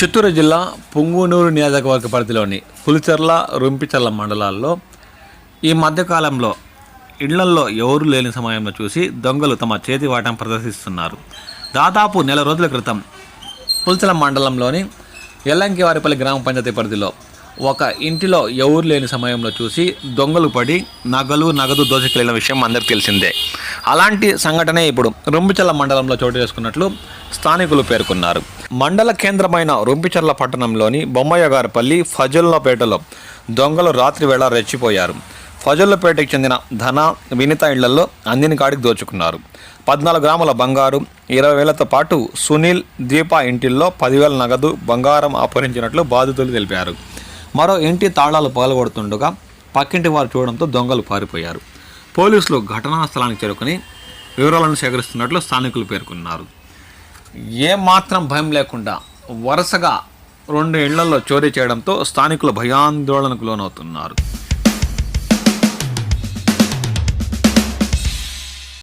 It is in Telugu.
చిత్తూరు జిల్లా పుంగునూరు నియోజకవర్గ పరిధిలోని పులిచెర్ల రుంపిచెర్ల మండలాల్లో ఈ మధ్యకాలంలో ఇళ్ళల్లో ఎవరు లేని సమయంలో చూసి దొంగలు తమ చేతి వాటం ప్రదర్శిస్తున్నారు. దాదాపు నెల రోజుల క్రితం పులిచెల మండలంలోని ఎల్లంకివారిపల్లి గ్రామ పంచాయతీ పరిధిలో ఒక ఇంటిలో ఎవరు లేని సమయంలో చూసి దొంగలు పడి నగలు నగదు దోచుకెళ్ళిన విషయం అందరికి తెలిసిందే. అలాంటి సంఘటనే ఇప్పుడు రొంపిచర్ల మండలంలో చోటు చేసుకున్నట్లు స్థానికులు పేర్కొన్నారు. మండల కేంద్రమైన రొంపిచర్ల పట్టణంలోని బొమ్మయ్యగారిపల్లి ఫజుల్లపేటలో దొంగలు రాత్రి వేళ రెచ్చిపోయారు. ఫజుల్లపేటకు చెందిన ధన వినిత ఇళ్ళలో అందిన కాడికి దోచుకున్నారు. పద్నాలుగు గ్రాముల బంగారు ఇరవై వేలతో పాటు సునీల్ దీప ఇంటిల్లో పదివేల నగదు బంగారం అపహరించినట్లు బాధితులు తెలిపారు. మరో ఇంటి తాళాలు పగలగొడుతుండగా పక్కింటి వారు చూడడంతో దొంగలు పారిపోయారు. పోలీసులు ఘటనా స్థలానికి చేరుకుని వివరాలను సేకరిస్తున్నట్లు స్థానికులు పేర్కొన్నారు. ఏమాత్రం భయం లేకుండా వరుసగా రెండు ఇళ్ళలో చోరీ చేయడంతో స్థానికులు భయాందోళనకు లోనవుతున్నారు.